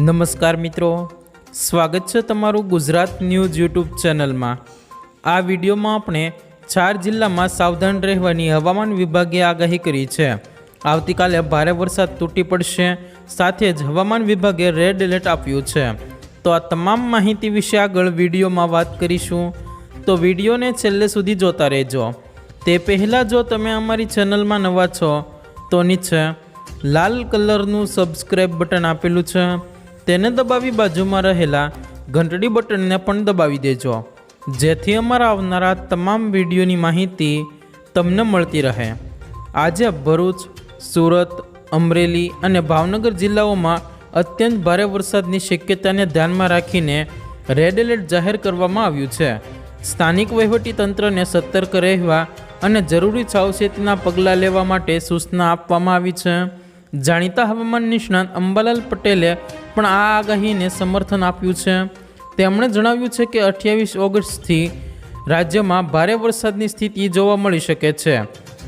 નમસ્કાર મિત્રો. સ્વાગત છે તમારું ગુજરાત ન્યૂઝ યુટ્યુબ ચેનલમાં. આ વિડીયોમાં આપણે ચાર જિલ્લામાં સાવધાન રહેવાની હવામાન વિભાગે આગાહી કરી છે. આવતીકાલે ભારે વરસાદ તૂટી પડશે, સાથે જ હવામાન વિભાગે રેડ એલર્ટ આપ્યું છે. તો આ તમામ માહિતી વિશે આગળ વિડીયોમાં વાત કરીશું. તો વિડીયોને છેલ્લે સુધી જોતા રહેજો. તે પહેલાં જો તમે અમારી ચેનલમાં નવા છો, તો નીચે લાલ કલરનું સબસ્ક્રાઈબ બટન આપેલું છે. તેને દબાવી બાજુમાં રહેલા ઘંટડી બટનને પણ દબાવી દેજો. જેથી અમારા આવનારા તમામ વિડીયોની માહિતી તમને મળતી રહે. આજે ભરૂચ, સુરત, અમરેલી અને ભાવનગર જિલ્લાઓમાં અત્યંત ભારે વરસાદની શક્યતાને ધ્યાનમાં રાખીને રેડ એલર્ટ જાહેર કરવામાં આવ્યું છે. સ્થાનિક વહીવટીતંત્રને સતર્ક રહેવા અને જરૂરી સાવચેતીના પગલાં લેવા માટે સૂચના આપવામાં આવી છે. જાણીતા હવામાન નિષ્ણાત અંબાલાલ પટેલે પણ આ આગાહીને સમર્થન આપ્યું છે. તેમણે જણાવ્યું છે કે અઠ્યાવીસ ઓગસ્ટથી રાજ્યમાં ભારે વરસાદની સ્થિતિ જોવા મળી શકે છે.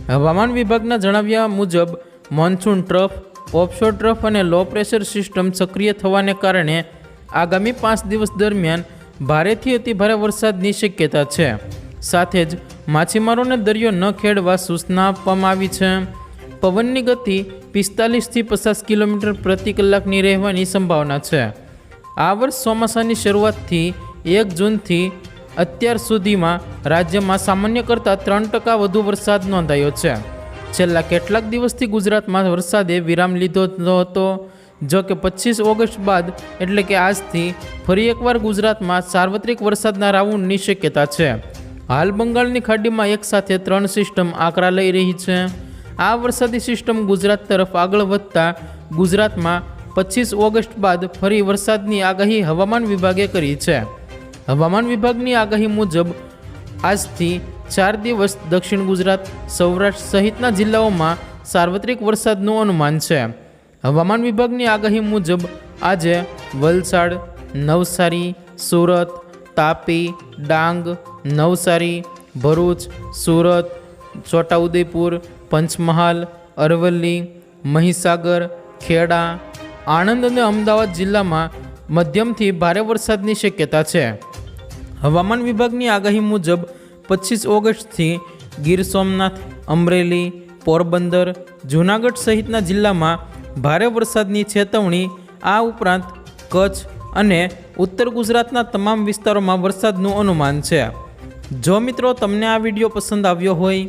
હવામાન વિભાગના જણાવ્યા મુજબ મોન્સૂન ટ્રફ ઓફશોર ટ્રફ અને લો પ્રેશર સિસ્ટમ સક્રિય થવાને કારણે આગામી પાંચ દિવસ દરમિયાન ભારેથી અતિભારે વરસાદની શક્યતા છે. સાથે જ માછીમારોને દરિયો ન ખેડવા સૂચના આપવામાં આવી છે. પવનની ગતિ પિસ્તાલીસથી પચાસ કિલોમીટર પ્રતિ કલાકની રહેવાની સંભાવના છે. આ વર્ષ ચોમાસાની શરૂઆતથી એક જૂનથી અત્યાર સુધીમાં રાજ્યમાં સામાન્ય કરતાં ત્રણ ટકા વધુ વરસાદ નોંધાયો છે. છેલ્લા કેટલાક દિવસથી ગુજરાતમાં વરસાદે વિરામ લીધો હતો. જો કે પચીસ ઓગસ્ટ બાદ એટલે કે આજથી ફરી એકવાર ગુજરાતમાં સાર્વત્રિક વરસાદના રાઉન્ડની શક્યતા છે. હાલ બંગાળની ખાડીમાં એકસાથે ત્રણ સિસ્ટમ આકરા લઈ રહી છે. આ વરસાદી સિસ્ટમ ગુજરાત તરફ આગળ વધતા ગુજરાતમાં પચીસ ઓગસ્ટ બાદ ફરી વરસાદની આગાહી હવામાન વિભાગે કરી છે. હવામાન વિભાગની આગાહી મુજબ આજથી ચાર દિવસ દક્ષિણ ગુજરાત, સૌરાષ્ટ્ર સહિતના જિલ્લાઓમાં સાર્વત્રિક વરસાદનું અનુમાન છે. હવામાન વિભાગની આગાહી મુજબ આજે વલસાડ, નવસારી, સુરત, તાપી, ડાંગ, નવસારી, ભરૂચ, સુરત, છોટાઉદેપુર પંચમહાલ, અરવલ્લી, મહીસાગર, ખેડા, આણંદ અને અમદાવાદ જિલ્લામાં મધ્યમથી ભારે વરસાદની શક્યતા છે. હવામાન વિભાગની આગાહી મુજબ પચીસ ઓગસ્ટથી ગીર સોમનાથ, અમરેલી, પોરબંદર, જૂનાગઢ સહિતના જિલ્લામાં ભારે વરસાદની ચેતવણી, આ ઉપરાંત કચ્છ અને ઉત્તર ગુજરાતના તમામ વિસ્તારોમાં વરસાદનું અનુમાન છે. જો મિત્રો તમને આ વીડિયો પસંદ આવ્યો હોય